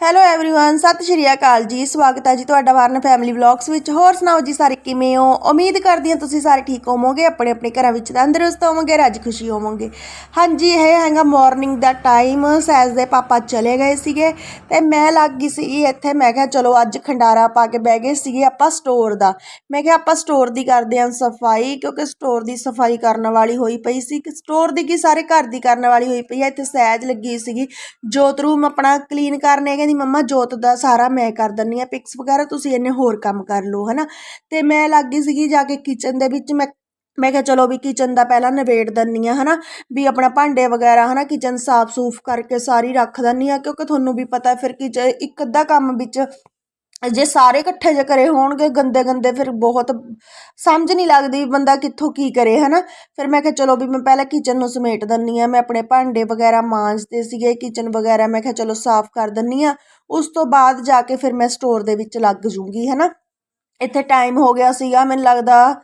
Hello everyone ਸਤਿ ਸ਼੍ਰੀ ਅਕਾਲ ਜੀ ਸਵਾਗਤ ਹੈ ਜੀ ਤੁਹਾਡਾ ਵਾਰਨ ਫੈਮਿਲੀ ਵਲੌਗਸ ਵਿੱਚ ਹੋਰ ਸੁਣਾਓ ਜੀ ਸਾਰੇ ਕਿਵੇਂ ਹੋ ਉਮੀਦ ਕਰਦੀ ਹਾਂ ਤੁਸੀਂ ਸਾਰੇ ਠੀਕ ਹੋਵੋਗੇ ਆਪਣੇ ਆਪਣੇ ਘਰਾਂ ਵਿੱਚ ਤੰਦਰੁਸਤ ਹੋਵੋਗੇ ਰੱਜ ਖੁਸ਼ੀ ਹੋਵੋਗੇ ਹਾਂਜੀ ਇਹ ਹੈਗਾ ਮਾਰਨਿੰਗ ਦਾ ਟਾਈਮ ਸੈਜ਼ ਦੇ ਪਾਪਾ ਚਲੇ ਗਏ ਸੀਗੇ ਤੇ ਮੈਂ ਲੱਗ ਗਈ ਸੀ ਇੱਥੇ ਮੈਂ ਕਿਹਾ ਚਲੋ ਅੱਜ ਖੰਡਾਰਾ ਪਾ ਕੇ ਬਹਿ ਗਏ ਸੀਗੇ ਆਪਾਂ ਸਟੋਰ ਦਾ ਮੈਂ ਕਿਹਾ ਆਪਾਂ ਸਟੋਰ ਦੀ ਕਰਦੇ ਹਾਂ ਸਫਾਈ ਕਿਉਂਕਿ ਸਟੋਰ ਦੀ ਸਫਾਈ ਕਰਨ ਵਾਲੀ ਹੋਈ ਪਈ ਸੀ ਸਟੋਰ ਦੀ ਕੀ ਸਾਰੇ ਘਰ ਦੀ ਕਰਨ ਵਾਲੀ ਹੋਈ ਪਈ ਹੈ ਇੱਥੇ ਸੈਜ ਲੱਗੀ ਹੋਈ ਸੀਗੀ ਜੋਤ ਰੂਮ ਆਪਣਾ ਕਲੀਨ ਕਰਨੇ ਕਹਿੰਦੀ ਮੰਮਾ, ਜੋਤ ਦਾ ਸਾਰਾ ਮੈਂ ਕਰ ਦਿੰਨੀ ਆ ਪਿਕਸ ਵਗੈਰਾ ਤੁਸੀਂ ਇਹਨੇ ਹੋਰ ਕੰਮ ਕਰ ਲਓ, ਹਨਾ? ਤੇ ਮੈਂ ਲੱਗ ਗਈ ਸੀਗੀ ਜਾ ਕੇ ਕਿਚਨ ਦੇ ਵਿੱਚ, ਮੈਂ ਮੈਂ ਕਿਹਾ ਚਲੋ ਵੀ ਕਿਚਨ ਦਾ ਪਹਿਲਾਂ ਨਿਬੇੜ ਦਿੰਨੀ ਆ, ਹਨਾ? ਵੀ ਆਪਣਾ ਭਾਂਡੇ ਵਗੈਰਾ, ਹਨਾ ਕਿਚਨ ਸਾਫ਼ ਸੂਫ ਕਰਕੇ ਸਾਰੀ ਰੱਖ ਦਿੰਨੀ ਆ, ਕਿਉਂਕਿ ਤੁਹਾਨੂੰ ਵੀ ਪਤਾ ਫਿਰ ਕਿ ਇੱਕ ਅੱਧਾ ਕੰਮ ਵਿੱਚ ਜੇ ਸਾਰੇ ਇਕੱਠੇ ਜੇ ਕਰੇ ਹੋਣਗੇ ਗੰਦੇ ਗੰਦੇ, ਫਿਰ ਬਹੁਤ ਸਮਝ ਨਹੀਂ ਲੱਗਦੀ ਵੀ ਬੰਦਾ ਕਿੱਥੋਂ ਕੀ ਕਰੇ, ਹਨਾ? ਫਿਰ ਮੈਂ ਕਿਹਾ, ਚਲੋ ਵੀ ਮੈਂ ਪਹਿਲਾਂ ਕਿਚਨ ਨੂੰ ਸਮੇਟ ਦਿੰਨੀ ਆ ਮੈਂ ਆਪਣੇ ਭਾਂਡੇ ਵਗੈਰਾ ਮਾਂਜਦੇ ਸੀਗੇ ਕਿਚਨ ਵਗੈਰਾ, ਮੈਂ ਕਿਹਾ, ਚਲੋ ਸਾਫ਼ ਕਰ ਦਿੰਨੀ ਆ ਉਸ ਤੋਂ ਬਾਅਦ ਜਾ ਕੇ ਫਿਰ ਮੈਂ ਸਟੋਰ ਦੇ ਵਿੱਚ ਲੱਗ ਜੂੰਗੀ, ਹਨਾ? ਇੱਥੇ ਟਾਈਮ ਹੋ ਗਿਆ ਸੀਗਾ, ਮੈਨੂੰ ਲੱਗਦਾ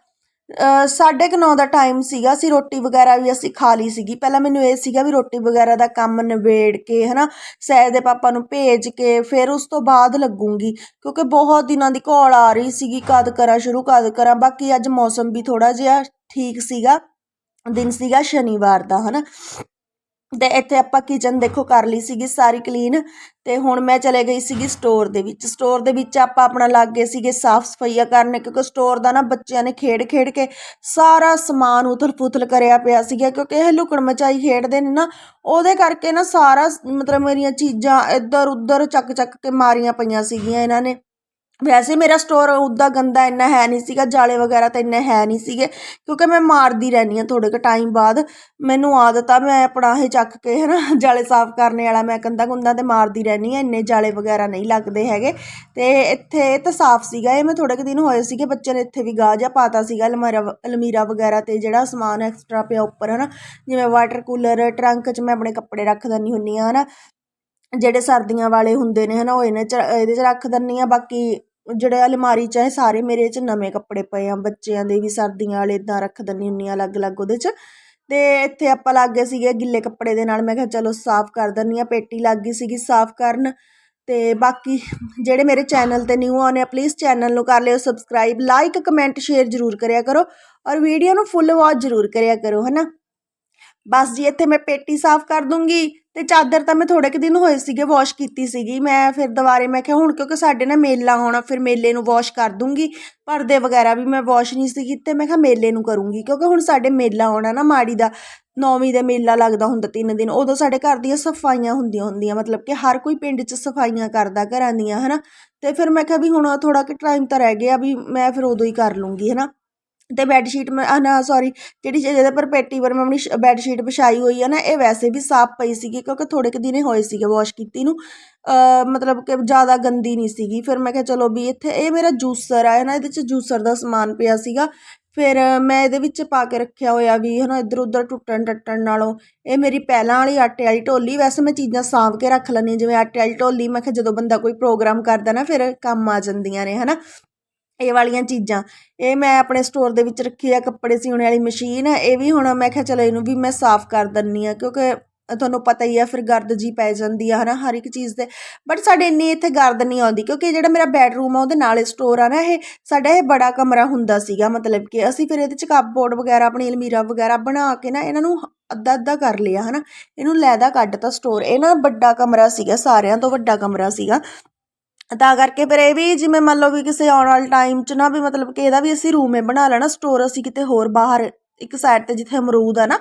ਸਾਢੇ ਕੁ ਨੌ ਦਾ ਟਾਈਮ ਸੀਗਾ, ਅਸੀਂ ਰੋਟੀ ਵਗੈਰਾ ਵੀ ਅਸੀਂ ਖਾ ਲਈ ਸੀਗੀ। ਪਹਿਲਾਂ ਮੈਨੂੰ ਇਹ ਸੀਗਾ ਵੀ ਰੋਟੀ ਵਗੈਰਾ ਦਾ ਕੰਮ ਨਿਬੇੜ ਕੇ ਹੈ ਨਾ ਸਹਿਜ ਦੇ ਪਾਪਾ ਨੂੰ ਭੇਜ ਕੇ, ਫਿਰ ਉਸ ਤੋਂ ਬਾਅਦ ਲੱਗੂੰਗੀ, ਕਿਉਂਕਿ ਬਹੁਤ ਦਿਨਾਂ ਦੀ ਘੋਲ ਆ ਰਹੀ ਸੀਗੀ, ਕਦ ਕਰਾਂ ਸ਼ੁਰੂ, ਕਦ ਕਰਾਂ। ਬਾਕੀ ਅੱਜ ਮੌਸਮ ਵੀ ਥੋੜਾ ਜਿਹਾ ਠੀਕ ਸੀਗਾ, ਦਿਨ ਸੀਗਾ ਸ਼ਨੀਵਾਰ ਦਾ ਹੈ ਨਾ ਤੇ ਇੱਥੇ ਆਪਾਂ ਕਿਚਨ ਦੇਖੋ ਕਰ ਲਈ ਸੀਗੀ ਸਾਰੀ ਕਲੀਨ ਤੇ ਹੁਣ ਮੈਂ ਚਲੇ ਗਈ ਸੀਗੀ ਸਟੋਰ ਦੇ ਵਿੱਚ। ਸਟੋਰ ਦੇ ਵਿੱਚ ਆਪਾਂ ਆਪਣਾ ਲੱਗ ਗਏ ਸੀਗੇ ਸਾਫ਼ ਸਫਾਈਆ ਕਰਨ ਕਿਉਂਕਿ ਸਟੋਰ ਦਾ ਨਾ ਬੱਚਿਆਂ ਨੇ ਖੇਡ ਖੇਡ ਕੇ ਸਾਰਾ ਸਮਾਨ ਉਥਲ ਪੁਥਲ ਕਰਿਆ ਪਿਆ ਸੀਗਾ ਕਿਉਂਕਿ ਇਹ ਲੁਕਣ ਮਚਾਈ ਖੇਡਦੇ ਨੇ ਨਾ, ਉਹਦੇ ਕਰਕੇ ਨਾ ਸਾਰਾ ਮਤਲਬ ਮੇਰੀਆਂ ਚੀਜ਼ਾਂ ਇੱਧਰ ਉੱਧਰ ਚੱਕ ਚੱਕ ਕੇ ਮਾਰੀਆਂ ਪਈਆਂ ਸੀਗੀਆਂ ਇਹਨਾਂ ਨੇ। ਵੈਸੇ ਮੇਰਾ ਸਟੋਰ ਉੱਦਾਂ ਗੰਦਾ ਇੰਨਾ ਹੈ ਨਹੀਂ ਸੀਗਾ, ਜਾਲੇ ਵਗੈਰਾ ਤਾਂ ਇੰਨੇ ਹੈ ਨਹੀਂ ਸੀਗੇ, ਕਿਉਂਕਿ ਮੈਂ ਮਾਰਦੀ ਰਹਿੰਦੀ ਹਾਂ ਥੋੜੇ ਕੁ ਟਾਈਮ ਬਾਅਦ। ਮੈਨੂੰ ਆਦਤ ਆ, ਮੈਂ ਆਪਣਾ ਇਹ ਚੱਕ ਕੇ ਹੈ ਨਾ ਜਾਲੇ ਸਾਫ਼ ਕਰਨੇ ਵਾਲਾ, ਮੈਂ ਕੰਦਾ ਕੁੰਦਾ ਤੇ ਮਾਰਦੀ ਰਹਿੰਦੀ ਹਾਂ, ਇੰਨੇ ਜਾਲੇ ਵਗੈਰਾ ਨਹੀਂ ਲੱਗਦੇ ਹੈਗੇ। ਤੇ ਇੱਥੇ ਤਾਂ ਸਾਫ਼ ਸੀਗਾ, ਇਹ ਮੈਂ ਥੋੜੇ ਕੁ ਦਿਨ ਹੋਏ ਸੀਗੇ ਬੱਚੇ ਨੇ ਇੱਥੇ ਵੀ ਗਾਹ ਜਿਹਾ ਪਾਤਾ ਸੀਗਾ, ਅਲਮਾਰਾ ਅਲਮੀਰਾ ਵਗੈਰਾ ਤੇ ਜਿਹੜਾ ਸਮਾਨ ਐਕਸਟਰਾ ਪਿਆ ਉੱਪਰ ਹੈ ਨਾ ਜਿਵੇਂ ਵਾਟਰ ਕੂਲਰ ਟਰੰਕ 'ਚ ਮੈਂ ਆਪਣੇ ਕੱਪੜੇ ਰੱਖ ਦਿੰਦੀ ਹੁੰਦੀ ਹਾਂ ਹੈ ਨਾ ਜਿਹੜੇ ਸਰਦੀਆਂ ਵਾਲੇ ਹੁੰਦੇ ਨੇ ਹੈ ਨਾ ਉਹ ਇਹਨੇ 'ਚ, ਇਹਦੇ 'ਚ ਰੱਖ ਦਿੰਦੀ ਹਾਂ, ਬਾਕੀ ਜਿਹੜੇ ਅਲਮਾਰੀ 'ਚ ਹੈ ਸਾਰੇ ਮੇਰੇ 'ਚ ਨਵੇਂ ਕੱਪੜੇ ਪਏ ਆ। ਬੱਚਿਆਂ ਦੇ ਵੀ ਸਰਦੀਆਂ ਵਾਲੇ ਇੱਦਾਂ ਰੱਖ ਦਿੰਦੀ ਹੁੰਦੀ ਹਾਂ ਅਲੱਗ-ਅਲੱਗ ਉਹਦੇ 'ਚ। ਅਤੇ ਇੱਥੇ ਆਪਾਂ ਲੱਗ ਗਏ ਸੀਗੇ ਗਿੱਲੇ ਕੱਪੜੇ ਦੇ ਨਾਲ। ਮੈਂ ਕਿਹਾ ਚਲੋ ਸਾਫ਼ ਕਰ ਦਿੰਦੀ ਹਾਂ ਪੇਟੀ ਲੱਗ ਗਈ ਸੀਗੀ ਸਾਫ਼ ਕਰਨ। ਅਤੇ ਬਾਕੀ ਜਿਹੜੇ ਮੇਰੇ ਚੈਨਲ ਤੇ ਨਿਊ ਆਨੇ ਆ ਪਲੀਜ਼ ਚੈਨਲ ਨੂੰ ਕਰ ਲਿਓ ਸਬਸਕ੍ਰਾਈਬ ਲਾਈਕ ਕਮੈਂਟ ਸ਼ੇਅਰ ਜ਼ਰੂਰ ਕਰਿਆ ਕਰੋ। ਔਰ ਵੀਡੀਓ ਨੂੰ ਫੁੱਲ ਵਾਚ ਜ਼ਰੂਰ ਕਰਿਆ ਕਰੋ ਹੈ ਨਾ ਬਸ ਜੀ, ਇੱਥੇ ਮੈਂ ਪੇਟੀ ਸਾਫ਼ ਕਰ ਦੂੰਗੀ। ਤੇ ਚਾਦਰ ਤਾਂ ਮੈਂ ਥੋੜੇ ਕੁ ਦਿਨ ਹੋਏ ਸੀਗੇ ਵਾਸ਼ ਕੀਤੀ ਸੀਗੀ। ਮੈਂ ਫਿਰ ਦੁਬਾਰੇ ਮੈਂ ਕਿਹਾ, ਹੁਣ ਕਿਉਂਕਿ ਸਾਡੇ ਨਾ ਮੇਲਾ ਆਉਣਾ ਫਿਰ ਮੇਲੇ ਨੂੰ ਵਾਸ਼ ਕਰ ਦੂੰਗੀ। ਪਰਦੇ ਵਗੈਰਾ ਵੀ ਮੈਂ ਵਾਸ਼ ਨਹੀਂ ਸੀ ਕੀਤੇ ਮੈਂ ਕਿਹਾ, ਮੇਲੇ ਨੂੰ ਕਰੂੰਗੀ। ਕਿਉਂਕਿ ਹੁਣ ਸਾਡੇ ਮੇਲਾ ਆਉਣਾ ਨਾ ਮਾੜੀ ਦਾ, ਨੌਵੀਂ ਦਾ ਮੇਲਾ ਲੱਗਦਾ ਹੁੰਦਾ ਤਿੰਨ ਦਿਨ, ਉਦੋਂ ਸਾਡੇ ਘਰ ਦੀਆਂ ਸਫਾਈਆਂ ਹੁੰਦੀਆਂ ਹੁੰਦੀਆਂ, ਮਤਲਬ ਕਿ ਹਰ ਕੋਈ ਪਿੰਡ 'ਚ ਸਫਾਈਆਂ ਕਰਦਾ ਘਰਾਂ ਦੀਆਂ, ਹਨਾ। ਤੇ ਫਿਰ ਮੈਂ ਕਿਹਾ ਵੀ ਹੁਣ ਥੋੜਾ ਕਿ ਟਾਈਮ ਤਾਂ ਰਹਿ ਗਿਆ ਵੀ ਮੈਂ ਫਿਰ ਉਦੋਂ ਹੀ ਕਰ ਲੂੰਗੀ, ਹਨਾ। ਅਤੇ ਬੈੱਡਸ਼ੀਟ ਮੈਂ ਮੈਂ ਨਾ ਸੋਰੀ ਜਿਹੜੀ ਜਿਹਦੇ ਪਰ ਪੇਟੀ ਪਰ ਮੈਂ ਆਪਣੀ ਸ਼ ਬੈੱਡਸ਼ੀਟ ਵਿਛਾਈ ਹੋਈ ਹੈ ਨਾ, ਇਹ ਵੈਸੇ ਵੀ ਸਾਫ਼ ਪਈ ਸੀਗੀ ਕਿਉਂਕਿ ਥੋੜ੍ਹੇ ਕੁ ਦਿਨੇ ਹੋਏ ਸੀਗੇ ਵਾਸ਼ ਕੀਤੀ ਨੂੰ। ਮਤਲਬ ਕਿ ਜ਼ਿਆਦਾ ਗੰਦੀ ਨਹੀਂ ਸੀਗੀ। ਫਿਰ ਮੈਂ ਕਿਹਾ ਚਲੋ ਵੀ ਇੱਥੇ, ਇਹ ਮੇਰਾ ਜੂਸਰ ਆ ਹੈ ਨਾ ਇਹਦੇ 'ਚ ਜੂਸਰ ਦਾ ਸਮਾਨ ਪਿਆ ਸੀਗਾ। ਫਿਰ ਮੈਂ ਇਹਦੇ ਵਿੱਚ ਪਾ ਕੇ ਰੱਖਿਆ ਹੋਇਆ ਵੀ ਹੈ ਨਾ ਇੱਧਰ ਉੱਧਰ ਟੁੱਟਣ ਟੱਟਣ ਨਾਲੋਂ। ਇਹ ਮੇਰੀ ਪਹਿਲਾਂ ਵਾਲੀ ਆਟੇ ਵਾਲੀ ਢੋਲੀ ਵੈਸੇ ਮੈਂ ਚੀਜ਼ਾਂ ਸਾਂਭ ਕੇ ਰੱਖ ਲੈਂਦੀ ਜਿਵੇਂ ਆਟੇ ਵਾਲੀ ਢੋਲੀ ਮੈਂ ਕਿਹਾ ਜਦੋਂ ਬੰਦਾ ਕੋਈ ਪ੍ਰੋਗਰਾਮ ਕਰਦਾ ਨਾ, ਫਿਰ ਕੰਮ ਆ ਜਾਂਦੀਆਂ ਨੇ ਹੈ ਨਾ ਇਹ ਵਾਲੀਆਂ ਚੀਜ਼ਾਂ। ਇਹ ਮੈਂ ਆਪਣੇ ਸਟੋਰ ਦੇ ਵਿੱਚ ਰੱਖੀ ਆ ਕੱਪੜੇ ਸਿਉਣੇ ਵਾਲੀ ਮਸ਼ੀਨ ਇਹ ਵੀ ਹੁਣ ਮੈਂ ਕਿਹਾ ਚਲੋ ਇਹਨੂੰ ਵੀ ਮੈਂ ਸਾਫ਼ ਕਰ ਦਿੰਨੀ ਆ ਕਿਉਂਕਿ ਤੁਹਾਨੂੰ ਪਤਾ ਹੀ ਆ ਫਿਰ ਗਰਦ ਜੀ ਪੈ ਜਾਂਦੀ ਆ ਹਨਾ ਹਰ ਇੱਕ ਚੀਜ਼ ਤੇ। ਬਟ ਸਾਡੇ ਇੰਨੀ ਇੱਥੇ ਗਰਦ ਨਹੀਂ ਆਉਂਦੀ ਕਿਉਂਕਿ ਜਿਹੜਾ ਮੇਰਾ ਬੈਡਰੂਮ ਆ ਉਹਦੇ ਨਾਲੇ ਸਟੋਰ ਆ ਨਾ ਇਹ। ਸਾਡਾ ਇਹ ਬੜਾ ਕਮਰਾ ਹੁੰਦਾ ਸੀਗਾ ਮਤਲਬ ਕਿ ਅਸੀਂ ਫਿਰ ਇਹਦੇ ਚ ਕੱਪਬੋਰਡ ਵਗੈਰਾ ਆਪਣੀ ਅਲਮੀਰਾ ਵਗੈਰਾ ਬਣਾ ਕੇ ਨਾ ਇਹਨਾਂ ਨੂੰ ਅੱਧਾ ਅੱਧਾ ਕਰ ਲਿਆ ਹਨਾ। ਇਹਨੂੰ ਲੈਦਾ ਕੱਢਤਾ ਸਟੋਰ ਇਹ ਨਾ ਵੱਡਾ ਕਮਰਾ ਸੀਗਾ, ਸਾਰਿਆਂ ਤੋਂ ਵੱਡਾ ਕਮਰਾ ਸੀਗਾ। ਤਾਂ ਕਰਕੇ ਫਿਰ ਇਹ ਵੀ ਜਿਵੇਂ ਮੰਨ ਲਓ ਵੀ ਕਿਸੇ ਆਉਣ ਵਾਲੇ ਟਾਈਮ 'ਚ ਨਾ ਵੀ ਮਤਲਬ ਕਿ ਇਹਦਾ ਵੀ ਅਸੀਂ ਰੂਮ ਹੀ ਬਣਾ ਲੈਣਾ ਸਟੋਰ ਅਸੀਂ ਕਿਤੇ ਹੋਰ ਬਾਹਰ ਇੱਕ ਸਾਈਡ 'ਤੇ ਜਿੱਥੇ ਅਮਰੂਦ ਆ ਨਾ,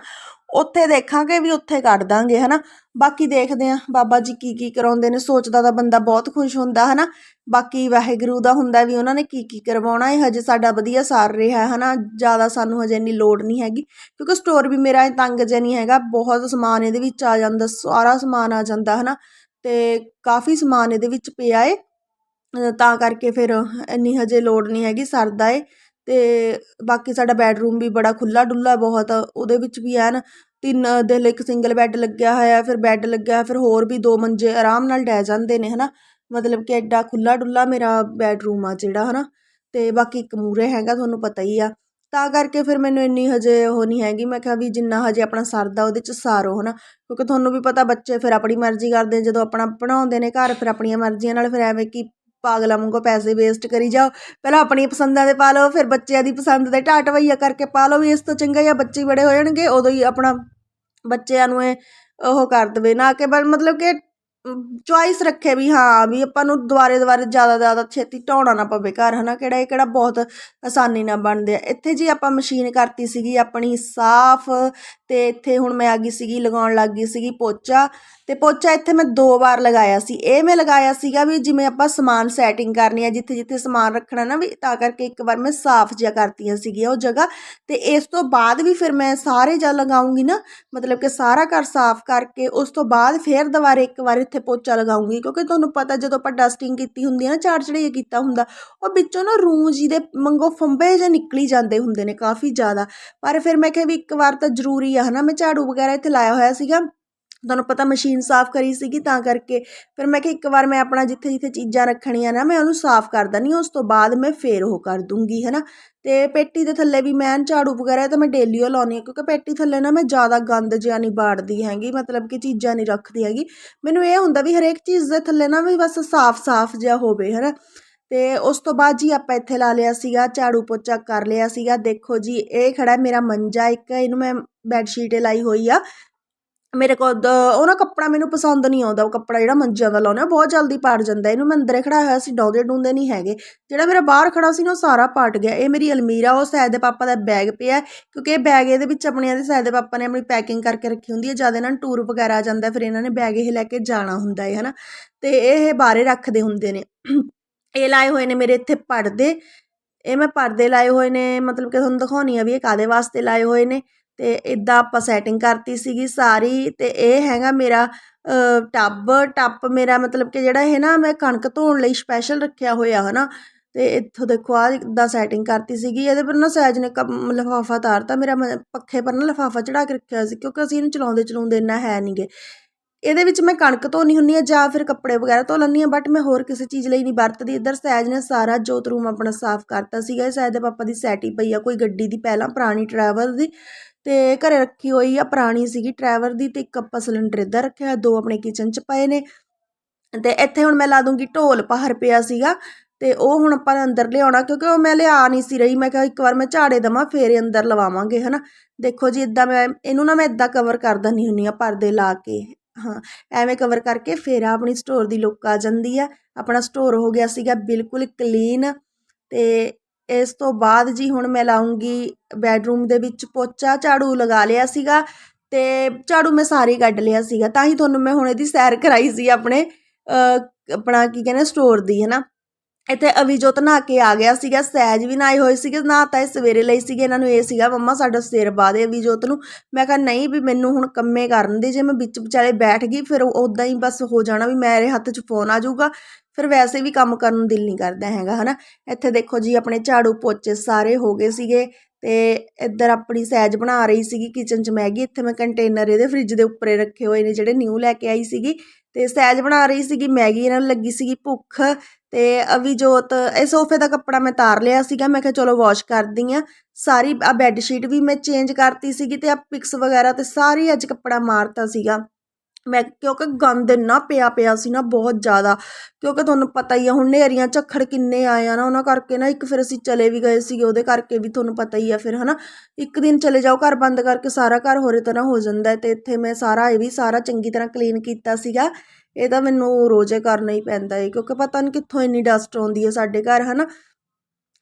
ਉੱਥੇ ਦੇਖਾਂਗੇ ਵੀ ਉੱਥੇ ਕੱਢ ਦਾਂਗੇ, ਹਨਾ? ਬਾਕੀ ਦੇਖਦੇ ਆਂ ਬਾਬਾ ਜੀ ਕੀ ਕੀ ਕਰਾਉਂਦੇ ਨੇ, ਸੋਚਦਾ ਤਾਂ ਬੰਦਾ ਬਹੁਤ ਖੁਸ਼ ਹੁੰਦਾ, ਹਨਾ? ਬਾਕੀ ਵਾਹਿਗੁਰੂ ਦਾ ਹੁੰਦਾ ਵੀ ਉਹਨਾਂ ਨੇ ਕੀ ਕੀ ਕਰਵਾਉਣਾ ਹੈ ਹਜੇ ਸਾਡਾ ਵਧੀਆ ਸਾਰ ਰਿਹਾ, ਹਨਾ? ਜ਼ਿਆਦਾ ਸਾਨੂੰ ਹਜੇ ਇੰਨੀ ਲੋੜ ਨਹੀਂ ਹੈਗੀ, ਕਿਉਂਕਿ ਸਟੋਰ ਵੀ ਮੇਰਾ ਤੰਗ ਜਿਹਾ ਨਹੀਂ ਹੈਗਾ, ਬਹੁਤ ਸਮਾਨ ਇਹਦੇ ਵਿੱਚ ਆ ਜਾਂਦਾ, ਸਾਰਾ ਸਮਾਨ ਆ ਜਾਂਦਾ, ਹਨਾ? ਤੇ ਕਾਫੀ ਸਮਾਨ ਇਹਦੇ ਵਿੱਚ ਪਿਆ ਏ। ਤਾਂ ਕਰਕੇ ਫਿਰ ਇੰਨੀ ਹਜੇ ਲੋੜ ਨਹੀਂ ਹੈਗੀ ਸਰਦਾ ਏ। ਅਤੇ ਬਾਕੀ ਸਾਡਾ ਬੈਡਰੂਮ ਵੀ ਬੜਾ ਖੁੱਲ੍ਹਾ ਡੁੱਲਾ ਬਹੁਤ, ਉਹਦੇ ਵਿੱਚ ਵੀ ਐਨ ਤਿੰਨ ਦੇ ਲਈ ਇੱਕ ਸਿੰਗਲ ਬੈੱਡ ਲੱਗਿਆ ਹੋਇਆ, ਫਿਰ ਬੈੱਡ ਲੱਗਿਆ, ਫਿਰ ਹੋਰ ਵੀ ਦੋ ਮੰਜੇ ਆਰਾਮ ਨਾਲ ਡਹਿ ਜਾਂਦੇ ਨੇ ਹੈ ਨਾ ਮਤਲਬ ਕਿ ਐਡਾ ਖੁੱਲ੍ਹਾ ਡੁੱਲਾ ਮੇਰਾ ਬੈਡਰੂਮ ਆ ਜਿਹੜਾ ਹੈ ਨਾ ਅਤੇ ਬਾਕੀ ਇੱਕ ਮੂਹਰੇ ਹੈਗਾ, ਤੁਹਾਨੂੰ ਪਤਾ ਹੀ ਆ। ਤਾਂ ਕਰਕੇ ਫਿਰ ਮੈਨੂੰ ਇੰਨੀ ਹਜੇ ਉਹ ਨਹੀਂ ਹੈਗੀ, ਮੈਂ ਕਿਹਾ ਵੀ ਜਿੰਨਾ ਹਜੇ ਆਪਣਾ ਸਰਦਾ ਉਹਦੇ 'ਚ ਸਾਰੋ ਨਾ ਕਿਉਂਕਿ ਤੁਹਾਨੂੰ ਵੀ ਪਤਾ ਬੱਚੇ ਫਿਰ ਆਪਣੀ ਮਰਜ਼ੀ ਕਰਦੇ ਜਦੋਂ ਆਪਣਾ ਬਣਾਉਂਦੇ ਨੇ ਘਰ, ਫਿਰ ਆਪਣੀਆਂ ਮਰਜ਼ੀਆਂ ਨਾਲ ਫਿਰ ਐਵੇਂ ਕਿ ਪਾਗਲਾਂ ਵਾਂਗੂ ਪੈਸੇ ਵੇਸਟ ਕਰੀ ਜਾਓ। ਪਹਿਲਾਂ ਆਪਣੀਆਂ ਪਸੰਦਾਂ ਦੇ ਪਾ ਲਓ, ਫਿਰ ਬੱਚਿਆਂ ਦੀ ਪਸੰਦ ਦੇ ਢਾਟ ਵਈਆ ਕਰਕੇ ਪਾ ਲਓ ਵੀ ਇਸ ਤੋਂ ਚੰਗਾ ਜਾਂ ਬੱਚੇ ਬੜੇ ਹੋ ਜਾਣਗੇ ਉਦੋਂ ਹੀ ਆਪਣਾ ਬੱਚਿਆਂ ਨੂੰ ਇਹ ਉਹ ਕਰ ਦੇਵੇ। ਨਾ ਕਿ ਬਸ ਮਤਲਬ ਕਿ ਚੁਆਇਸ ਰੱਖੇ ਵੀ ਹਾਂ, ਵੀ ਆਪਾਂ ਨੂੰ ਦੁਬਾਰੇ ਦੁਬਾਰੇ ਜ਼ਿਆਦਾ ਜ਼ਿਆਦਾ ਛੇਤੀ ਢਾਉਣਾ ਨਾ ਪਵੇ ਘਰ, ਹਨਾ? ਕਿਹੜਾ ਇਹ ਕਿਹੜਾ ਬਹੁਤ ਆਸਾਨੀ ਨਾਲ ਬਣਦੇ ਆ। ਇੱਥੇ ਜੀ ਆਪਾਂ ਮਸ਼ੀਨ ਕਰਤੀ ਸੀਗੀ ਆਪਣੀ ਸਾਫ਼ ਤੇ ਇੱਥੇ ਹੁਣ ਮੈਂ ਆ ਗਈ ਸੀਗੀ, ਲਗਾਉਣ ਲੱਗ ਗਈ ਸੀਗੀ ਪੋਚਾ ਤੇ ਪੋਚਾ ਇੱਥੇ ਮੈਂ ਦੋ ਵਾਰ ਲਗਾਇਆ ਸੀ। ਇਹ ਮੈਂ ਲਗਾਇਆ ਸੀਗਾ ਵੀ ਜਿਵੇਂ ਆਪਾਂ ਸਮਾਨ ਸੈਟਿੰਗ ਕਰਨੀ ਆ, ਜਿੱਥੇ ਜਿੱਥੇ ਸਮਾਨ ਰੱਖਣਾ ਨਾ ਵੀ ਤਾਂ ਕਰਕੇ ਇੱਕ ਵਾਰ ਮੈਂ ਸਾਫ਼ ਜਿਹਾ ਕਰਤੀਆਂ ਸੀਗੀਆਂ ਉਹ ਜਗ੍ਹਾ ਤੇ ਇਸ ਤੋਂ ਬਾਅਦ ਵੀ ਫਿਰ ਮੈਂ ਸਾਰੇ ਜਦ ਲਗਾਉਂਗੀ ਨਾ, ਮਤਲਬ ਕਿ ਸਾਰਾ ਘਰ ਸਾਫ਼ ਕਰਕੇ ਉਸ ਤੋਂ ਬਾਅਦ ਫਿਰ ਦੁਬਾਰੇ ਇੱਕ ਵਾਰ ਇੱਥੇ ਪੋਚਾ ਲਗਾਉਂਗੀ, ਕਿਉਂਕਿ ਤੁਹਾਨੂੰ ਪਤਾ ਜਦੋਂ ਆਪਾਂ ਡਸਟਿੰਗ ਕੀਤੀ ਹੁੰਦੀ ਹੈ ਨਾ ਝਾੜ ਝੜੀਏ ਕੀਤਾ ਹੁੰਦਾ, ਉਹ ਵਿੱਚੋਂ ਨਾ ਰੂੰ ਜੀ ਦੇ ਮੰਗੋ ਫੰਬੇ ਜਿਹੇ ਨਿਕਲੀ ਜਾਂਦੇ ਹੁੰਦੇ ਨੇ ਕਾਫੀ ਜ਼ਿਆਦਾ। ਪਰ ਫਿਰ ਮੈਂ ਕਿਹਾ ਵੀ ਇੱਕ ਵਾਰ ਤਾਂ ਜ਼ਰੂਰੀ ਆ, ਹਨਾ, ਮੈਂ ਝਾੜੂ ਵਗੈਰਾ ਇੱਥੇ ਲਾਇਆ ਹੋਇਆ ਸੀਗਾ। ਤੁਹਾਨੂੰ ਪਤਾ ਮਸ਼ੀਨ ਸਾਫ਼ ਕਰੀ ਸੀਗੀ ਤਾਂ ਕਰਕੇ। ਫਿਰ ਮੈਂ ਕਿਹਾ ਇੱਕ ਵਾਰ ਮੈਂ ਆਪਣਾ ਜਿੱਥੇ ਜਿੱਥੇ ਚੀਜ਼ਾਂ ਰੱਖਣੀਆਂ ਨਾ ਮੈਂ ਉਹਨੂੰ ਸਾਫ਼ ਕਰ ਦਨੀ ਉਸ ਤੋਂ ਬਾਅਦ ਮੈਂ ਫੇਰ ਉਹ ਕਰ ਦੂੰਗੀ, ਹੈ ਨਾ। ਤੇ ਪੇਟੀ ਦੇ ਥੱਲੇ ਵੀ ਮੈਂ ਝਾੜੂ ਵਗੈਰਾ ਤਾਂ ਮੈਂ ਡੇਲੀ ਉਹ ਲਾਉਣੀ ਹਾਂ, ਕਿਉਂਕਿ ਪੇਟੀ ਥੱਲੇ ਨਾ ਮੈਂ ਜ਼ਿਆਦਾ ਗੰਦ ਜਿਹਾ ਨਹੀਂ ਬਾੜਦੀ ਹੈਗੀ, ਮਤਲਬ ਕਿ ਚੀਜ਼ਾਂ ਨਹੀਂ ਰੱਖਦੀ ਹੈਗੀ। ਮੈਨੂੰ ਇਹ ਹੁੰਦਾ ਵੀ ਹਰੇਕ ਚੀਜ਼ ਦੇ ਥੱਲੇ ਨਾ ਵੀ ਬਸ ਸਾਫ਼-ਸਾਫ਼ ਜਿਹਾ ਹੋਵੇ, ਹੈ ਨਾ। ਤੇ ਉਸ ਤੋਂ ਬਾਅਦ ਜੀ ਆਪਾਂ ਇੱਥੇ ਲਾ ਲਿਆ ਸੀਗਾ, ਝਾੜੂ ਪੋਚਾ ਕਰ ਲਿਆ ਸੀਗਾ। ਦੇਖੋ ਜੀ, ਇਹ ਖੜਾ ਮੇਰਾ ਮੰਜਾ ਇੱਕ, ਇਹਨੂੰ ਮੈਂ ਬੈੱਡ ਸ਼ੀਟ ਲਾਈ ਹੋਈ ਆ। ਮੇਰੇ ਕੋਲ ਦ, ਉਹ ਨਾ ਕੱਪੜਾ ਮੈਨੂੰ ਪਸੰਦ ਨਹੀਂ ਆਉਂਦਾ, ਉਹ ਕੱਪੜਾ ਜਿਹੜਾ ਮੰਜਿਆਂ ਦਾ ਲਾਉਂਦੇ ਉਹ ਬਹੁਤ ਜਲਦੀ ਪਾੜ ਜਾਂਦਾ ਇਹਨੂੰ ਮੈਂ ਅੰਦਰੇ ਖੜਾਇਆ ਹੋਇਆ ਸੀ ਡਾਉਂਦੇ ਡੂੰਦੇ ਨਹੀਂ ਹੈਗੇ। ਜਿਹੜਾ ਮੇਰਾ ਬਾਹਰ ਖੜਾ ਸੀ ਨਾ, ਉਹ ਸਾਰਾ ਪਾਟ ਗਿਆ। ਇਹ ਮੇਰੀ ਅਲਮੀਰਾ, ਉਹ ਸੈਦ ਦੇ ਪਾਪਾ ਦਾ ਬੈਗ ਪਿਆ ਕਿਉਂਕਿ ਇਹ ਬੈਗ ਇਹਦੇ ਵਿੱਚ ਆਪਣੇ ਦੇ ਸੈਦ ਦੇ ਪਾਪਾ ਨੇ ਆਪਣੀ ਪੈਕਿੰਗ ਕਰਕੇ ਰੱਖੀ ਹੁੰਦੀ ਹੈ। ਜਦ ਇਹਨਾਂ ਨੂੰ ਟੂਰ ਵਗੈਰਾ ਆ ਜਾਂਦਾ, ਫਿਰ ਇਹਨਾਂ ਨੇ ਬੈਗ ਇਹ ਲੈ ਕੇ ਜਾਣਾ ਹੁੰਦਾ ਹੈ, ਹਨਾ? ਤੇ ਇਹ ਬਾਹਰੇ ਰੱਖਦੇ ਹੁੰਦੇ ਨੇ। ਇਹ ਲਾਏ ਹੋਏ ਨੇ ਮੇਰੇ ਇੱਥੇ ਪਰਦੇ। ਇਹ ਮੈਂ ਪਰਦੇ ਲਾਏ ਹੋਏ ਨੇ, ਮਤਲਬ ਕਿ ਤੁਹਾਨੂੰ ਦਿਖਾਉਣੀ ਆ ਵੀ ਇਹ ਕਾਦੇ ਵਾਸਤੇ ਲਾਏ ਹੋਏ ਨੇ। ਅਤੇ ਇੱਦਾਂ ਆਪਾਂ ਸੈਟਿੰਗ ਕਰਤੀ ਸੀਗੀ ਸਾਰੀ ਅਤੇ ਇਹ ਹੈਗਾ ਮੇਰਾ ਟੱਬ, ਟੱਪ ਮੇਰਾ ਮਤਲਬ ਕਿ ਜਿਹੜਾ ਇਹ ਨਾ ਮੈਂ ਕਣਕ ਧੋਣ ਲਈ ਸਪੈਸ਼ਲ ਰੱਖਿਆ ਹੋਇਆ ਹੈ ਨਾ ਅਤੇ ਇੱਥੋਂ ਦੇਖੋ ਆਹ ਇਦਾਂ ਸੈਟਿੰਗ ਕਰਤੀ ਸੀਗੀ, ਇਹਦੇ ਪਰ ਨਾ ਸਹਿਜ ਨੇ ਲਫਾਫਾ ਤਾਰਤਾ, ਮੇਰਾ ਮ- ਪੱਖੇ ਪਰ ਨਾ ਲਿਫਾਫਾ ਚੜਾ ਕੇ ਰੱਖਿਆ ਸੀ ਕਿਉਂਕਿ ਅਸੀਂ ਇਹਨੂੰ ਚਲਾਉਂਦੇ ਚਲਾਉਂਦੇ ਇੰਨਾ ਹੈ ਨਹੀਂ ਗੇ ਇਹਦੇ ਵਿੱਚ ਮੈਂ ਕਣਕ ਧੋਣੀ ਹੁੰਦੀ ਆ ਜਾਂ ਫਿਰ ਕੱਪੜੇ ਵਗੈਰਾ ਧੋ ਲੈਂਦੀ ਆ ਬਟ ਮੈਂ ਹੋਰ ਕਿਸੇ ਚੀਜ਼ ਲਈ ਨਹੀਂ ਵਰਤਦੀ। ਇੱਧਰ ਸਹਿਜ ਨੇ ਸਾਰਾ ਜੋਤ ਰੂਮ ਆਪਣਾ ਸਾਫ਼ ਕਰਤਾ ਸੀਗਾ। ਇਹ ਸਹਿਜ ਦੇ ਪਾਪਾ ਦੀ ਸੈਟੀ ਪਈ ਆ, ਕੋਈ ਗੱਡੀ ਦੀ ਪਹਿਲਾਂ ਪੁਰਾਣੀ ਟਰੈਵਲ ਦੀ। ਤੇ ਘਰੇ ਰੱਖੀ ਹੋਈ ਆ, ਪੁਰਾਣੀ ਸੀਗੀ ਟਰੈਵਰ ਦੀ ਤੇ ਇੱਕ ਆਪਾਂ ਸਿਲੰਡਰ ਇੱਧਰ ਰੱਖਿਆ, ਦੋ ਆਪਣੇ ਕਿਚਨ 'ਚ ਪਏ ਨੇ। ਤੇ ਇੱਥੇ ਹੁਣ ਮੈਂ ਲਾ ਦੂੰਗੀ ਢੋਲ ਬਾਹਰ ਪਿਆ ਸੀਗਾ ਤੇ ਉਹ ਹੁਣ ਆਪਾਂ ਅੰਦਰ ਲਿਆਉਣਾ, ਕਿਉਂਕਿ ਉਹ ਮੈਂ ਲਿਆ ਨਹੀਂ ਸੀ ਰਹੀ। ਮੈਂ ਕਿਹਾ ਇੱਕ ਵਾਰ ਮੈਂ ਝਾੜੇ ਦਵਾਂ, ਫੇਰ ਅੰਦਰ ਲਵਾਵਾਂਗੇ, ਹਨਾ। ਦੇਖੋ ਜੀ ਇਦਾਂ ਮੈਂ, ਇਹਨੂੰ ਨਾ ਮੈਂ ਇਦਾਂ ਕਵਰ ਕਰ ਦਿੰਦੀ ਹੁੰਦੀ ਆ ਪਰਦੇ ਲਾ ਕੇ। ਹਾਂ, ਐਵੇਂ ਕਵਰ ਕਰਕੇ ਫੇਰ ਆਪਣੀ ਸਟੋਰ ਦੀ ਲੁੱਕ ਆ ਜਾਂਦੀ ਆ। ਆਪਣਾ ਸਟੋਰ ਹੋ ਗਿਆ ਸੀਗਾ ਬਿਲਕੁਲ ਕਲੀਨ ਤੇ ਇਸ ਤੋਂ ਬਾਅਦ ਜੀ ਹੁਣ ਮੈਂ ਲਾਉਂਗੀ ਬੈਡਰੂਮ ਦੇ ਵਿੱਚ ਪੋਚਾ, ਝਾੜੂ ਲਗਾ ਲਿਆ ਸੀਗਾ ਤੇ ਝਾੜੂ ਮੈਂ ਸਾਰੇ ਕੱਢ ਲਿਆ ਸੀਗਾ। ਤਾਂ ਹੀ ਤੁਹਾਨੂੰ ਮੈਂ ਹੁਣ ਇਹਦੀ ਸੈਰ ਕਰਾਈ ਸੀ ਆਪਣੇ ਆਪਣਾ ਕੀ ਕਹਿੰਦੇ ਸਟੋਰ ਦੀ ਹੈ ਨਾ ਇੱਥੇ ਅਵੀਜੋਤ ਨਹਾ ਕੇ ਆ ਗਿਆ ਸੀਗਾ, ਸਹਿਜ ਵੀ ਨਹਾਏ ਹੋਏ ਸੀਗੇ, ਨਹਾ ਤਾਂ ਇਹ ਸਵੇਰੇ ਲਈ ਸੀਗੇ, ਇਹਨਾਂ ਨੂੰ ਇਹ ਸੀਗਾ, ਮੰਮਾ, ਸਾਡਾ ਸਿਰ ਬਾਦੇ ਅਵੀਜੋਤ ਨੂੰ। ਮੈਂ ਕਿਹਾ, ਨਹੀਂ ਵੀ ਮੈਨੂੰ ਹੁਣ ਕੰਮੇ ਕਰਨ ਦੇ, ਜੇ ਮੈਂ ਵਿੱਚ ਵਿਚਾਲੇ ਬੈਠ ਗਈ, ਫਿਰ ਉਦਾਂ ਹੀ ਬਸ ਹੋ ਜਾਣਾ ਵੀ ਮੇਰੇ ਹੱਥ 'ਚ ਫੋਨ ਆ ਜਾਊਗਾ। ਫਿਰ ਵੈਸੇ ਵੀ ਕੰਮ ਕਰਨ ਨੂੰ ਦਿਲ ਨਹੀਂ ਕਰਦਾ ਹੈਗਾ, ਹਨਾ? ਇੱਥੇ ਦੇਖੋ ਜੀ, ਆਪਣੇ ਝਾੜੂ ਪੋਚੇ ਸਾਰੇ ਹੋ ਗਏ ਸੀਗੇ ਤੇ ਇੱਧਰ ਆਪਣੀ ਸਹਿਜ ਬਣਾ ਰਹੀ ਸੀਗੀ ਕਿਚਨ 'ਚ ਮੈਗੀ। ਇੱਥੇ ਮੈਂ ਕੰਟੇਨਰ ਇਹਦੇ ਫ੍ਰਿਜ ਦੇ ਉੱਪਰੇ ਰੱਖੇ ਹੋਏ ਨੇ, ਜਿਹੜੇ ਨਿਊ ਲੈ ਕੇ ਆਈ ਸੀਗੀ। ਤੇ ਸਹਿਜ ਬਣਾ ਰਹੀ ਸੀਗੀ, ਮੈਗੀ ਇਹਨਾਂ ਨੂੰ ਲੱਗੀ ਸੀਗੀ ਭੁੱਖ ਤੇ ਅਵਿਜੋਤ ਇਹ ਸੋਫੇ ਦਾ ਕੱਪੜਾ ਮੈਂ ਤਾਰ ਲਿਆ ਸੀਗਾ, ਮੈਂ ਕਿਹਾ ਚਲੋ ਵਾਸ਼ ਕਰਦੀ ਆ ਸਾਰੀ ਆ ਬੈੱਡ ਸ਼ੀਟ ਵੀ ਮੈਂ ਚੇਂਜ ਕਰਤੀ ਸੀਗੀ ਤੇ ਆ ਪਿਕਸ ਵਗੈਰਾ ਤੇ ਸਾਰੇ ਅੱਜ ਕੱਪੜਾ ਮਾਰਤਾ ਸੀਗਾ। ਮੈਂ ਕਿਉਂਕਿ ਗੰਦ ਇੰਨਾ ਪਿਆ ਪਿਆ ਸੀ ਨਾ ਬਹੁਤ ਜ਼ਿਆਦਾ, ਕਿਉਂਕਿ ਤੁਹਾਨੂੰ ਪਤਾ ਹੀ ਆ ਹੁਣ ਨੇਰੀਆਂ ਝੱਖੜ ਕਿੰਨੇ ਆਏ ਆ ਨਾ, ਉਹਨਾਂ ਕਰਕੇ ਨਾ ਇੱਕ ਫਿਰ ਅਸੀਂ ਚਲੇ ਵੀ ਗਏ ਸੀਗੇ, ਉਹਦੇ ਕਰਕੇ ਵੀ ਤੁਹਾਨੂੰ ਪਤਾ ਹੀ ਆ ਫਿਰ, ਹਨਾ। ਇੱਕ ਦਿਨ ਚਲੇ ਜਾਓ, ਘਰ ਬੰਦ ਕਰਕੇ ਸਾਰਾ ਘਰ ਹੋਰੇ ਤਰ੍ਹਾਂ ਹੋ ਜਾਂਦਾ ਹੈ, ਤੇ ਇੱਥੇ ਮੈਂ ਸਾਰਾ ਇਹ ਵੀ ਸਾਰਾ ਚੰਗੀ ਤਰ੍ਹਾਂ ਕਲੀਨ ਕੀਤਾ ਸੀਗਾ। ਇਹ ਤਾਂ ਮੈਨੂੰ ਰੋਜ਼ੇ ਕਰਨਾ ਹੀ ਪੈਂਦਾ ਹੈ ਕਿਉਂਕਿ ਪਤਾ ਨਹੀਂ ਕਿੱਥੋਂ ਇੰਨੀ ਡਸਟ ਆਉਂਦੀ ਹੈ ਸਾਡੇ ਘਰ, ਹਨਾ।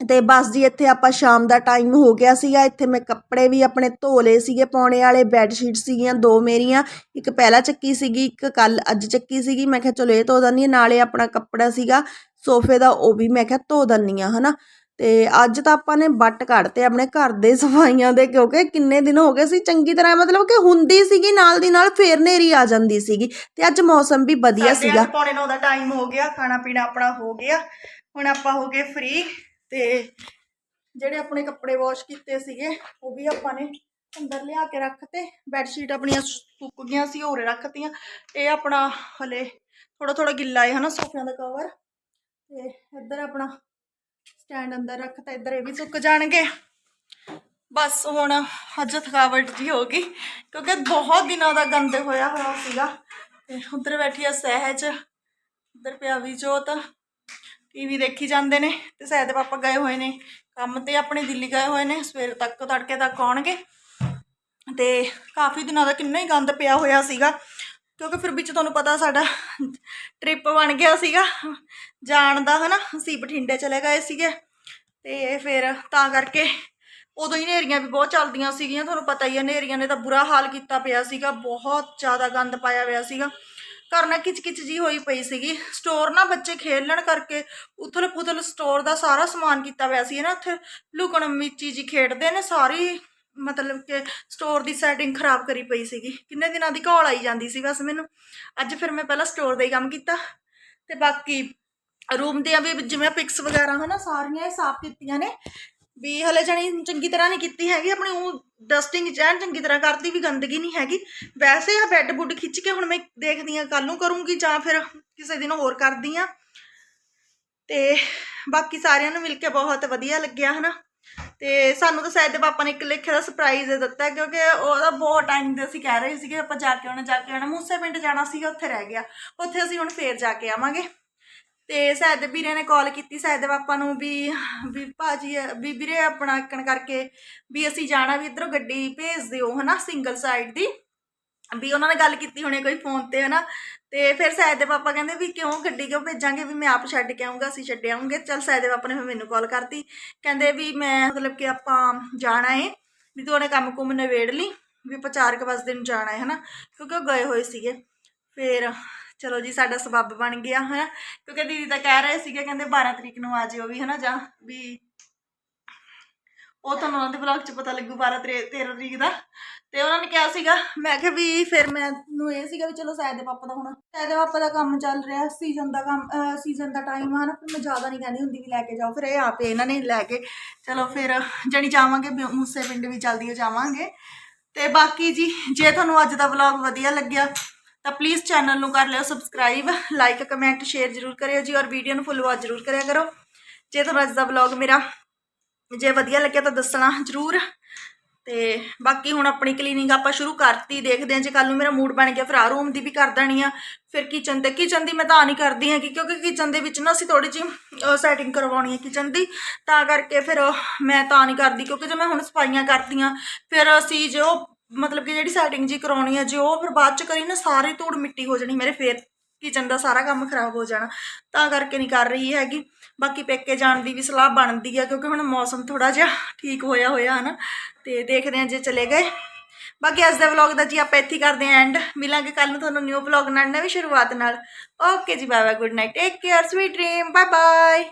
ਤੇ ਬਸ ਜੀ ਇੱਥੇ ਆਪਾਂ ਸ਼ਾਮ ਦਾ ਟਾਈਮ ਹੋ ਗਿਆ ਸੀਗਾ। ਇੱਥੇ ਮੈਂ ਕੱਪੜੇ ਵੀ ਆਪਣੇ ਧੋ ਲਏ ਸੀਗੇ ਪਾਉਣੇ ਵਾਲੇ ਬੈੱਡ ਸ਼ੀਟ ਸੀਗੀਆਂ ਦੋ ਮੇਰੀਆਂ ਇੱਕ ਪਹਿਲਾਂ ਚੱਕੀ ਸੀਗੀ ਇੱਕ ਕੱਲ ਅੱਜ ਚੱਕੀ ਸੀਗੀ। ਮੈਂ ਕਿਹਾ ਚਲੋ ਇਹ ਧੋ ਦਿੰਦੀ ਹਾਂ ਨਾਲੇ ਆਪਣਾ ਕੱਪੜਾ ਸੀਗਾ ਸੋਫੇ ਦਾ ਉਹ ਵੀ ਮੈਂ ਕਿਹਾ ਧੋ ਦਿੰਦੀ ਹਾਂ ਹਨਾ। ਤੇ ਅੱਜ ਤਾਂ ਆਪਾਂ ਨੇ ਬੱਟ ਕੱਢਤੇ ਆਪਣੇ ਘਰ ਦੇ ਸਫਾਈਆਂ ਦੇ ਕਿਉਂਕਿ ਕਿੰਨੇ ਦਿਨ ਹੋ ਗਏ ਸੀ ਚੰਗੀ ਤਰ੍ਹਾਂ ਮਤਲਬ ਕਿ ਹੁੰਦੀ ਸੀਗੀ ਨਾਲ ਦੀ ਨਾਲ ਫੇਰ ਨੇਰੀ ਆ ਜਾਂਦੀ ਸੀਗੀ। ਤੇ ਅੱਜ ਮੌਸਮ ਵੀ ਵਧੀਆ ਸੀਗਾ। ਪੌਣੇ 9 ਦਾ ਟਾਈਮ ਹੋ ਗਿਆ ਖਾਣਾ ਪੀਣਾ ਆਪਣਾ ਹੋ ਗਿਆ। ਹੁਣ ਆਪਾਂ ਹੋ ਗਏ ਫ੍ਰੀ ਤੇ ਜਿਹੜੇ ਆਪਣੇ ਕੱਪੜੇ ਵਾਸ਼ ਕੀਤੇ ਸੀਗੇ, ਉਹ ਵੀ ਆਪਾਂ ਨੇ ਅੰਦਰ ਲਿਆ ਕੇ ਰੱਖਤੇ ਬੈੱਡ ਸ਼ੀਟ ਆਪਣੀਆਂ ਸੁੱਕ ਗਈਆਂ ਸੀ, ਹੋਰੇ ਰੱਖਤੀਆਂ। ਇਹ ਆਪਣਾ ਹਲੇ ਥੋੜਾ ਥੋੜਾ ਗਿੱਲਾ ਹੈ ਹਨਾ ਸੋਫਿਆਂ ਦਾ ਕਵਰ ਤੇ ਇੱਧਰ ਆਪਣਾ ਸਟੈਂਡ ਅੰਦਰ ਰੱਖਤਾ, ਇੱਧਰ ਇਹ ਵੀ ਸੁੱਕ ਜਾਣਗੇ। ਬਸ ਹੁਣ ਅੱਜ ਥਕਾਵਟ ਜੀ ਹੋ ਗਈ, ਕਿਉਂਕਿ ਬਹੁਤ ਦਿਨਾਂ ਦਾ ਗੰਦ ਹੋਇਆ ਹੋਇਆ ਸੀਗਾ। ਤੇ ਉੱਧਰ ਬੈਠੀ ਆ ਸਹਿਜ, ਉੱਧਰ ਪਿਆ ਵੀ ਜੋਤ। ਟੀਵੀ ਦੇਖੀ ਜਾਂਦੇ ਨੇ ਤੇ ਸਹਿਜ ਦੇ ਪਾਪਾ ਗਏ ਹੋਏ ਨੇ ਕੰਮ ਤੇ, ਆਪਣੇ ਦਿੱਲੀ ਗਏ ਹੋਏ ਨੇ, ਸਵੇਰ ਤੱਕ ਤੜਕੇ ਤੱਕ ਆਉਣਗੇ। ਤੇ ਕਾਫੀ ਦਿਨਾਂ ਦਾ ਕਿੰਨਾ ਹੀ ਗੰਦ ਪਿਆ ਹੋਇਆ ਸੀਗਾ, ਕਿਉਂਕਿ ਫਿਰ ਵਿੱਚ ਤੁਹਾਨੂੰ ਪਤਾ ਸਾਡਾ ਟ੍ਰਿਪ ਬਣ ਗਿਆ ਸੀਗਾ। ਜਾਣ ਦਾ ਹਨਾ, ਅਸੀਂ ਬਠਿੰਡੇ ਚਲੇ ਗਏ ਸੀਗੇ ਤੇ ਫਿਰ ਤਾਂ ਕਰਕੇ ਉਦੋਂ ਹੀ ਹਨੇਰੀਆਂ ਵੀ ਬਹੁਤ ਚੱਲਦੀਆਂ ਸੀਗੀਆਂ, ਤੁਹਾਨੂੰ ਪਤਾ ਹੀ ਹੈ ਹਨੇਰੀਆਂ ਨੇ ਤਾਂ ਬੁਰਾ ਹਾਲ ਕੀਤਾ ਪਿਆ ਸੀਗਾ, ਬਹੁਤ ਜ਼ਿਆਦਾ ਗੰਦ ਪਾਇਆ ਹੋਇਆ ਸੀਗਾ। ਘਰ ਨਾ ਕਿਚ ਕਿਚ ਜੀ ਹੋਈ ਪਈ ਸੀਗੀ। ਸਟੋਰ ਨਾ ਬੱਚੇ ਖੇਲਣ ਕਰਕੇ ਉਥਲ ਪੁਥਲ ਸਟੋਰ ਦਾ ਸਾਰਾ ਸਮਾਨ ਕੀਤਾ ਹੋਇਆ ਸੀ। ਨਾ ਉੱਥੇ ਲੁਕਣ ਮਿੱਚੀ ਜੀ ਖੇਡਦੇ ਨੇ, ਸਾਰੀ ਮਤਲਬ ਕਿ ਸਟੋਰ ਦੀ ਸੈਟਿੰਗ ਖਰਾਬ ਕਰੀ ਪਈ ਸੀਗੀ। ਕਿੰਨੇ ਦਿਨਾਂ ਦੀ ਘੋਲ ਆਈ ਜਾਂਦੀ ਸੀ ਬਸ ਮੈਨੂੰ। ਅੱਜ ਫਿਰ ਮੈਂ ਪਹਿਲਾਂ ਸਟੋਰ ਦਾ ਹੀ ਕੰਮ ਕੀਤਾ। ਤੇ ਬਾਕੀ ਰੂਮ ਦੀਆਂ ਵੀ ਜਿਵੇਂ ਪਿਕਸ ਵਗੈਰਾ ਹਨਾ, ਸਾਰੀਆਂ ਇਹ ਸਾਫ਼ ਕੀਤੀਆਂ ਨੇ। ਵੀ ਹਲੇ ਜਾਣੀ ਚੰਗੀ ਤਰ੍ਹਾਂ ਨਹੀਂ ਕੀਤੀ ਹੈਗੀ, ਆਪਣੀ ਉਹ ਡਸਟਿੰਗ ਚੈਨ ਚੰਗੀ ਤਰ੍ਹਾਂ ਕਰਦੀ ਵੀ ਗੰਦਗੀ ਨਹੀਂ ਹੈਗੀ। ਵੈਸੇ ਆ ਬੈੱਡ ਬੁੱਡ ਖਿੱਚ ਕੇ ਹੁਣ ਮੈਂ ਦੇਖਦੀ ਆ ਕੱਲ ਨੂੰ ਕਰੂੰਗੀ ਜਾਂ ਫਿਰ ਕਿਸੇ ਦਿਨ ਹੋਰ ਕਰਦੀ ਆ ਤੇ ਬਾਕੀ ਸਾਰਿਆਂ ਨੂੰ ਮਿਲ ਕੇ ਬਹੁਤ ਵਧੀਆ ਲੱਗਿਆ, ਹਨਾ। ਤੇ ਸਾਨੂੰ ਤਾਂ ਸ਼ਾਇਦ ਪਾਪਾ ਨੇ ਇੱਕ ਲੇਖੇ ਦਾ ਸਰਪ੍ਰਾਈਜ਼ ਦਿੱਤਾ ਕਿਉਂਕਿ ਉਹਦਾ ਬਹੁਤ ਟਾਈਮ ਦੇ ਅਸੀਂ ਕਹਿ ਰਹੇ ਸੀਗੇ, ਆਪਾਂ ਜਾ ਕੇ ਆਉਣਾ, ਜਾ ਕੇ ਆਉਣਾ। ਮੂਸੇ ਪਿੰਡ ਜਾਣਾ ਸੀਗਾ, ਉੱਥੇ ਰਹਿ ਗਿਆ। ਉੱਥੇ ਅਸੀਂ ਹੁਣ ਫੇਰ ਜਾ ਕੇ ਆਵਾਂਗੇ। ਤੇ ਸ਼ਾਇਦ ਵੀਰੇ ਨੇ ਕਾਲ ਕੀਤੀ ਸ਼ਾਇਦ ਪਾਪਾ ਨੂੰ ਵੀ ਵੀ ਭਾਜੀ, ਵੀ ਵੀਰੇ ਆਪਣਾ ਇੱਕਣ ਕਰਕੇ ਵੀ ਅਸੀਂ ਜਾਣਾ, ਵੀ ਇਧਰੋਂ ਗੱਡੀ ਭੇਜ ਦਿਓ, ਹਨਾ ਸਿੰਗਲ ਸਾਈਡ ਦੀ। ਵੀ ਉਹਨਾਂ ਨੇ ਗੱਲ ਕੀਤੀ ਹੋਣੀ ਕੋਈ ਫੋਨ ਤੇ, ਹਨਾ। ਤੇ ਫਿਰ ਸ਼ਾਇਦ ਦੇ ਪਾਪਾ ਕਹਿੰਦੇ ਵੀ ਕਿਉਂ ਗੱਡੀ ਕਿਉਂ ਭੇਜਾਂਗੇ, ਵੀ ਮੈਂ ਆਪ ਛੱਡ ਕੇ ਆਉਂਗਾ ਅਸੀਂ ਛੱਡ ਆਉਂਗੇ ਚਲ ਸ਼ਾਇਦ ਦੇ ਪਾਪਾ ਨੇ ਫਿਰ ਮੈਨੂੰ ਕਾਲ ਕਰਤੀ। ਕਹਿੰਦੇ ਵੀ ਮੈਂ, ਮਤਲਬ ਕਿ ਆਪਾਂ ਜਾਣਾ ਏ, ਵੀ ਤੂੰ ਉਹਨੇ ਕੰਮ ਕੁਮ ਨਵੇੜ ਲਈ, ਵੀ ਆਪਾਂ ਚਾਰ ਕੁ ਵਜੇ ਦਿਨ ਜਾਣਾ ਹੈ ਹਨਾ। ਕਿਉਂਕਿ ਉਹ ਗਏ ਹੋਏ ਸੀਗੇ। ਫਿਰ ਚਲੋ ਜੀ, ਸਾਡਾ ਸਬੱਬ ਬਣ ਗਿਆ ਹੈ ਕਿਉਂਕਿ ਦੀਦੀ ਤਾਂ ਕਹਿ ਰਹੇ ਸੀਗੇ, ਕਹਿੰਦੇ 12 ਤਰੀਕ ਨੂੰ ਆ ਜਿਓ ਵੀ, ਹਨਾ, ਜਾਂ ਵੀ ਉਹ ਤੁਹਾਨੂੰ ਉਹਨਾਂ ਦੇ ਬਲੌਗ 'ਚ ਪਤਾ ਲੱਗੂ 12 ਤਰੀ- 13 ਤਰੀਕ ਦਾ। ਤੇ ਉਹਨਾਂ ਨੇ ਕਿਹਾ ਸੀਗਾ, ਮੈਂ ਕਿਹਾ ਵੀ ਫਿਰ ਮੈਨੂੰ ਇਹ ਸੀਗਾ ਵੀ ਚਲੋ ਸਾਇਦ ਦੇ ਪਾਪਾ ਦਾ ਹੁਣ ਸਾਇਦ ਦੇ ਪਾਪਾ ਦਾ ਕੰਮ ਚੱਲ ਰਿਹਾ ਸੀਜ਼ਨ ਦਾ ਕੰਮ ਸੀਜ਼ਨ ਦਾ ਟਾਈਮ ਆ ਨਾ ਫਿਰ ਮੈਂ ਜ਼ਿਆਦਾ ਨਹੀਂ ਕਹਿੰਦੀ ਹੁੰਦੀ ਵੀ ਲੈ ਕੇ ਜਾਓ, ਫਿਰ ਇਹ ਆਪੇ ਇਹਨਾਂ ਨੇ ਲੈ ਕੇ, ਚਲੋ ਫਿਰ ਜਣੀ ਜਾਵਾਂਗੇ ਮੂਸੇ ਪਿੰਡ ਵੀ ਜਲਦੀ ਜਾਵਾਂਗੇ। ਤੇ ਬਾਕੀ ਜੀ, ਜੇ ਤੁਹਾਨੂੰ ਅੱਜ ਦਾ ਵਲੌਗ ਵਧੀਆ ਲੱਗਿਆ ਤਾਂ ਪਲੀਜ਼ ਚੈਨਲ ਨੂੰ ਕਰ ਲਿਓ ਸਬਸਕ੍ਰਾਈਬ ਲਾਈਕ ਕਮੈਂਟ ਸ਼ੇਅਰ ਜ਼ਰੂਰ ਕਰਿਓ ਜੀ ਔਰ ਵੀਡੀਓ ਨੂੰ ਫੁੱਲ ਵਾਚ ਜ਼ਰੂਰ ਕਰਿਆ ਕਰੋ। ਜੇ ਤੁਹਾਨੂੰ ਅੱਜ ਦਾ ਵਲੌਗ ਮੇਰਾ ਜੇ ਵਧੀਆ ਲੱਗਿਆ ਤਾਂ ਦੱਸਣਾ ਜ਼ਰੂਰ। ਤੇ ਬਾਕੀ ਹੁਣ ਆਪਣੀ ਕਲੀਨਿੰਗ ਆਪਾਂ ਸ਼ੁਰੂ ਕਰਤੀ, ਦੇਖਦੇ ਹਾਂ ਜੇ ਕੱਲ ਨੂੰ ਮੇਰਾ ਮੂਡ ਬਣ ਗਿਆ, ਫਿਰ ਆ ਰੂਮ ਦੀ ਵੀ ਕਰ ਦੇਣੀ ਆ। ਫਿਰ ਕਿਚਨ ਤੇ ਕਿਚਨ ਦੀ ਮੈਂ ਤਾਂ ਨਹੀਂ ਕਰਦੀ ਹੈਗੀ, ਕਿਉਂਕਿ ਕਿਚਨ ਦੇ ਵਿੱਚ ਨਾ ਅਸੀਂ ਥੋੜੀ ਜਿਹੀ ਸੈਟਿੰਗ ਕਰਵਾਉਣੀ ਹੈ ਕਿਚਨ ਦੀ। ਤਾਂ ਕਰਕੇ ਫਿਰ ਮੈਂ ਤਾਂ ਨਹੀਂ ਕਰਦੀ, ਕਿਉਂਕਿ ਜੇ ਮੈਂ ਹੁਣ ਸਫਾਈਆਂ ਕਰਤੀਆਂ, ਫਿਰ ਅਸੀਂ ਜੋ ਮਤਲਬ ਕਿ ਜਿਹੜੀ ਸੈਟਿੰਗ ਜੀ ਕਰਾਉਣੀ ਹੈ ਜੇ ਉਹ ਫਿਰ ਬਾਅਦ ਚ ਕਰੀ ਨਾ, ਸਾਰੀ ਧੂੜ ਮਿੱਟੀ ਹੋ ਜਾਣੀ, ਮੇਰੇ ਫੇਰ ਕਿਚਨ ਦਾ ਸਾਰਾ ਕੰਮ ਖਰਾਬ ਹੋ ਜਾਣਾ। ਤਾਂ ਕਰਕੇ ਨਹੀਂ ਕਰ ਰਹੀ ਹੈਗੀ। ਬਾਕੀ ਪੇਕੇ ਜਾਣ ਦੀ ਵੀ ਸਲਾਹ ਬਣਦੀ ਆ, ਕਿਉਂਕਿ ਹੁਣ ਮੌਸਮ ਥੋੜਾ ਜਿਹਾ ਠੀਕ ਹੋਇਆ ਹੋਇਆ ਹਨਾ, ਤੇ ਦੇਖਦੇ ਹਾਂ ਜੇ ਚਲੇ ਗਏ। ਬਾਕੀ ਅੱਜ ਦਾ ਵਲੌਗ ਦਾ ਜੀ ਆਪਾਂ ਇੱਥੇ ਕਰਦੇ ਹਾਂ ਐਂਡ ਮਿਲਾਂਗੇ ਕੱਲ ਨੂੰ ਤੁਹਾਨੂੰ ਨਿਊ ਵਲੌਗ ਨਾਲ, ਨਵੀਂ ਸ਼ੁਰੂਆਤ ਨਾਲ। ਓਕੇ ਜੀ bye bye good night take care sweet dream bye bye